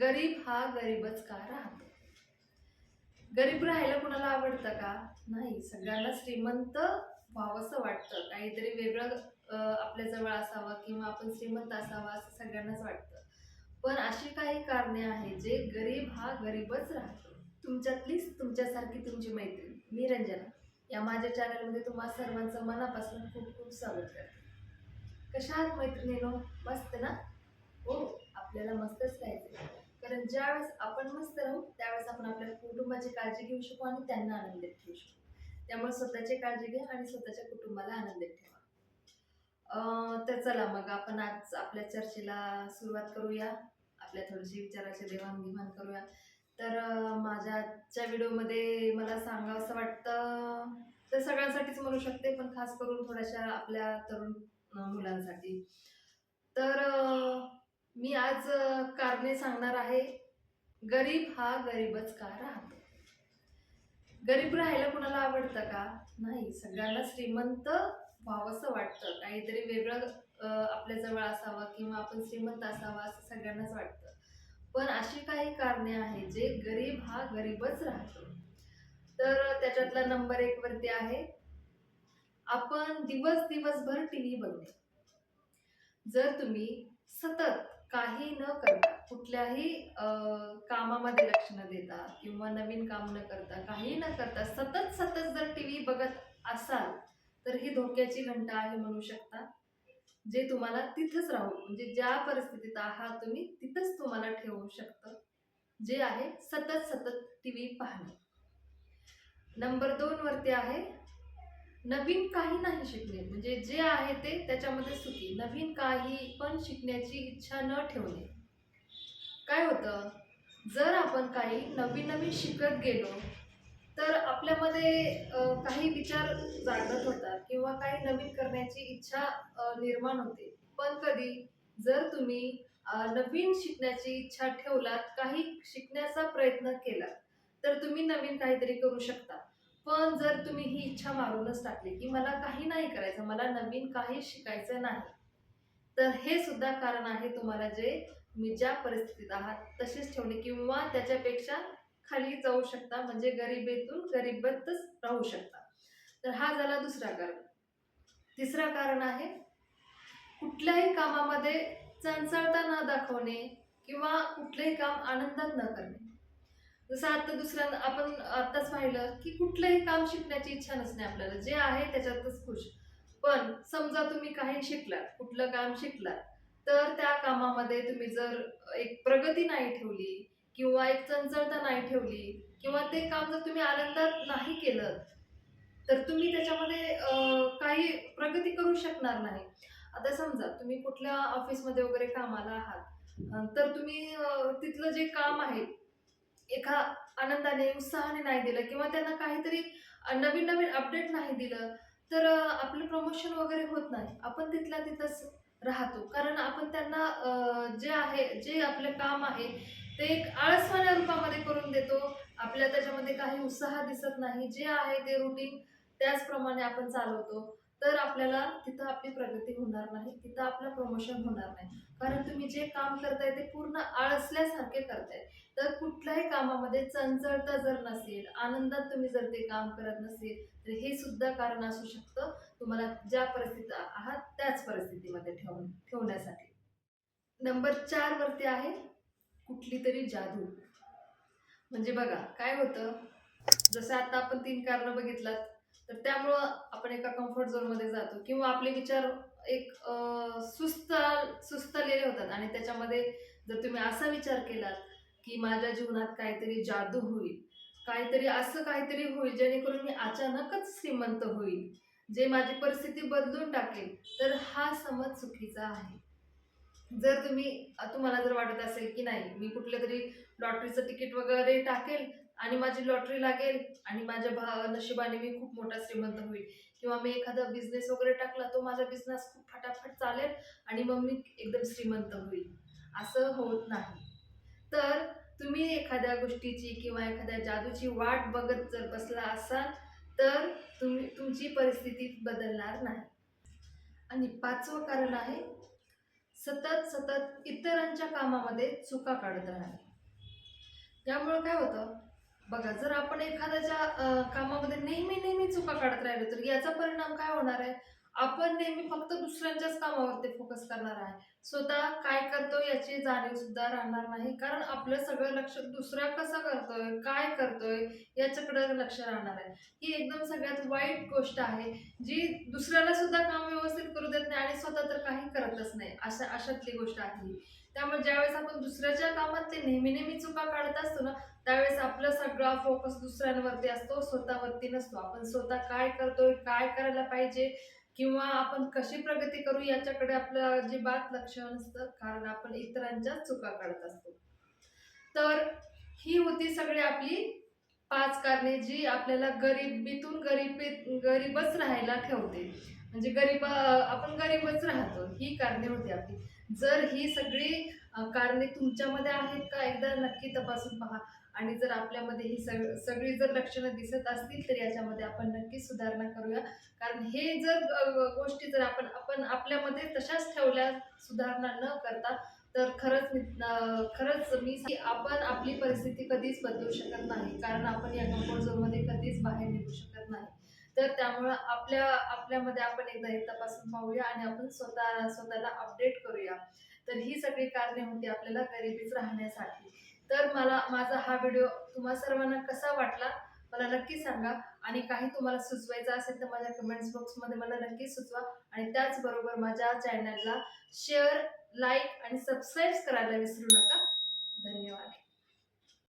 गरीब हा गरीबच का राहतो? गरीब राहायला कुणाला आवडतं का? नाही. सगळ्यांना श्रीमंत व्हावंसं वाटतं. काहीतरी वेगळं आपल्या जवळ असावं किंवा आपण श्रीमंत असावं असं सगळ्यांनाच वाटतं. पण अशी काही कारणे आहेत जे गरीब हा गरीबच राहतो. तुमच्यातलीच तुमच्यासारखी तुमची मैत्रीण मी रंजना. या माझ्या चॅनलमध्ये तुम्हा सर्वांचं मनापासून खूप खूप स्वागत करते. कशा आहात मैत्रिणीनो? मस्त ना? हो आपल्याला मस्तच राहायचं कारण ज्यावेळेस आपण मस्त राहू त्यावेळेस आपण आपल्या कुटुंबाची काळजी घेऊ शकू आणि त्यांना आनंदित ठेवू शकू. त्यामुळे स्वतःची काळजी घ्या आणि स्वतःच्या कुटुंबाला आनंदित ठेवा. तर चला मग आपण आज आपल्या चर्चेला सुरुवात करूया. आपल्या थोडीशी विचाराची देवाणघेवाण करूया. तर माझ्या आजच्या व्हिडिओमध्ये मला सांगावं असं वाटतं तर सगळ्यांसाठीच म्हणू शकते पण खास करून थोड्याशा आपल्या तरुण मुलांसाठी. तर मी आज कारणे सांगणार आहे. गरीब हा गरीबच का राहतो? गरीब राहायला कुणाला आवडतं का? नाही. सगळ्यांना श्रीमंत व्हावंसं वाटतं. काहीतरी वेगळं आपल्याजवळ असावं किंवा आपण श्रीमंत असावं असं सगळ्यांनाच वाटतं. पण अशी काही कारणे आहेत जे गरीब हा गरीबच राहतो. तर त्याच्यातला नंबर एक वरती आहे. आपण दिवस दिवसभर टी व्ही बघणे. जर तुम्ही सतत काही न करता कुठल्याही कामामध्ये लक्ष न देता किंवा नवीन काम न करता काही न करता सतत सतत जर टी व्ही बघत असाल तर ही धोक्याची घंटा आहे म्हणू शकता. जे तुम्हाला तिथंच राहू म्हणजे ज्या परिस्थितीत आहात तुम्ही तिथंच तुम्हाला ठेवू शकतं. जे आहे सतत सतत टी व्ही पाहणे. नंबर दोन वरती आहे नवीन काही नाही शिकणे म्हणजे जे आहे ते त्याच्यामध्ये सुखी. नवीन काही पण शिकण्याची इच्छा न ठेवणे. काय होतं? जर आपण काही नवीन नवीन शिकत गेलो तर आपल्यामध्ये काही विचार जागृत होतात किंवा काही नवीन करण्याची इच्छा निर्माण होते. पण कधी जर तुम्ही नवीन शिकण्याची इच्छा ठेवलात काही शिकण्याचा प्रयत्न केला तर तुम्ही नवीन काहीतरी करू शकता. पण जर तुम्ही ही इच्छा मारूनच टाकली की मला काही नाही करायचं मला नवीन काही शिकायचं नाही तर हे सुद्धा कारण आहे तुम्हाला जे तुम्ही ज्या परिस्थितीत आहात तसेच ठेवणे किंवा त्याच्यापेक्षा खाली जाऊ शकता म्हणजे गरिबीतून गरिबतच राहू शकता. तर हा झाला दुसरा कारण. तिसरा कारण आहे कुठल्याही कामामध्ये चणचळता न दाखवणे किंवा कुठलंही काम आनंदात न करणे. जसं आता दुसऱ्या आपण आत्ताच पाहिलं की कुठलंही काम शिकण्याची इच्छा नसणे आपल्याला. जे आहे त्याच्यातच खुश. पण समजा तुम्ही काही शिकलात कुठलं काम शिकलात तर त्या कामामध्ये तुम्ही जर एक प्रगती नाही ठेवली किंवा एक चंचलता नाही ठेवली किंवा ते काम जर तुम्ही आनंदात नाही केलं तर तुम्ही त्याच्यामध्ये काही प्रगती करू शकणार नाही. आता समजा तुम्ही कुठल्या ऑफिसमध्ये वगैरे कामाला आहात तर तुम्ही तिथलं जे काम आहे एका आनंदाने उत्साहाने नाही दिलं किंवा त्यांना काहीतरी नवीन नवीन अपडेट नाही दिलं तर आपलं प्रमोशन वगैरे होत नाही. आपण तिथल्या तिथंच राहतो. कारण आपण त्यांना जे आहे जे आपलं काम आहे ते एक आळसवाण्या रूपामध्ये करून देतो. आपल्या त्याच्यामध्ये काही उत्साह दिसत नाही. जे आहे ते रुटीन त्याचप्रमाणे आपण चालवतो. तर आपल्याला तिथं आपली प्रगती होणार नाही तिथं आपलं प्रमोशन होणार नाही. कारण तुम्ही जे काम करताय ते पूर्ण आळसल्यासारखे करताय. तर कुठल्याही कामामध्ये चंचळता जर नसेल आनंदात तुम्ही जर ते काम करत नसेल तर हे सुद्धा कारण असू शकतं. तुम्हाला ज्या परिस्थितीत आहात त्याच परिस्थितीमध्ये ठेवून ठेवण्यासाठी. नंबर चार वरती आहे कुठली तरी जादू. म्हणजे बघा काय होतं? जसं आता आपण तीन कारणं बघितलात. तर त्यामुळं आपण एका कम्फर्ट झोनमध्ये जातो. किंवा आपले विचार एक सुस्त सुस्तलेले होतात. आणि त्याच्यामध्ये जर तुम्ही असा विचार केलात की माझ्या जीवनात काहीतरी जादू होईल काहीतरी असं काहीतरी होईल जेणेकरून मी अचानकच श्रीमंत होईल जे माझी परिस्थिती बदलून टाकेल तर हा समज चुकीचा आहे. जर तुम्ही तुम्हाला जर वाटत असेल की नाही मी कुठलं तरी लॉटरीचं तिकीट वगैरे टाकेल आणि माझी लॉटरी लागेल आणि माझ्या भा नशिबाने मी खूप मोठा श्रीमंत होईल. किंवा मी एखादा बिझनेस वगैरे टाकला तो माझा बिझनेस खूप फटाफट चालेल आणि मग मी एकदम श्रीमंत होईल. असं होत नाही. तर तुम्ही एखाद्या गोष्टीची किंवा एखाद्या जादूची वाट बघत जर बसला असाल तर तुम्ही तुमची परिस्थिती बदलणार नाही. आणि पाचवं कारण आहे सतत सतत इतरांच्या कामामध्ये चुका काढत राहणे. त्यामुळं काय होतं? बघा जर आपण एखाद्याच्या कामामध्ये नेहमी नेहमी चुका काढत राहिलो तर याचा परिणाम काय होणार आहे? आपण नेहमी फक्त दुसऱ्यांच्याच कामावरती फोकस करणार आहे. स्वतः काय करतो याची जाणीव सुद्धा राहणार नाही. कारण आपलं सगळं लक्ष दुसरा कसं करतोय काय करतो याच्याकडे लक्ष राहणार आहे. ही एकदम सगळ्यात वाईट गोष्ट आहे. जी दुसऱ्याला सुद्धा काम व्यवस्थित करू देत नाही आणि स्वतः तर काही करतच नाही. अशा अशातली गोष्ट आहे त्यामुळे ज्यावेळेस आपण दुसऱ्याच्या कामात ते नेहमी नेहमी चुका काढत असतो ना त्यावेळेस आपला सगळा फोकस दुसऱ्यांवरती असतो स्वतःवरती नसतो. आपण स्वतः काय करतोय काय करायला पाहिजे किंवा आपण कशी प्रगती करू याच्याकडे आपलं अजिबात लक्ष नसतं कारण आपण इतरांच्या चुका काढत असतो. तर ही होती सगळी आपली पाच कारणे जी आपल्याला गरिबीतून गरीबी गरीबच राहायला ठेवते. म्हणजे गरीब आपण गरीबच राहतो. ही कारणे होती आपली. जर ही सगळी कारणे तुमच्यामध्ये आहेत का? एकदा नक्की तपासून पहा. आणि जर आपल्यामध्ये ही सग सगळी जर लक्षणं दिसत असतील तर याच्यामध्ये आपण नक्की सुधारणा करूया. कारण हे जर गोष्टी जर आपण आपण आपल्यामध्ये तशाच ठेवल्या सुधारणा न करता तर खरंच मी- खरंच मी आपण आपली परिस्थिती कधीच बदलू शकत नाही. कारण आपण या कम्फर्ट झोनमध्ये कधीच बाहेर निघू शकत नाही. तर त्यामुळं आपल्या आपल्यामध्ये आपण एकदा हे तपासून पाहूया आणि आपण स्वतः स्वतःला अपडेट करूया. तर ही सगळी कारणे होती आपल्याला गरिबीच राहण्यासाठी. तर मला माझा हा व्हिडिओ तुम्हा सर्वांना कसा वाटला? मला नक्की सांगा. आणि काही तुम्हाला सुचवायचं असेल तर माझ्या कमेंट्स बॉक्समध्ये मला नक्की सुचवा. आणि त्याचबरोबर माझ्या चॅनलला शेअर लाईक आणि सबस्क्राईब करायला विसरू नका. धन्यवाद.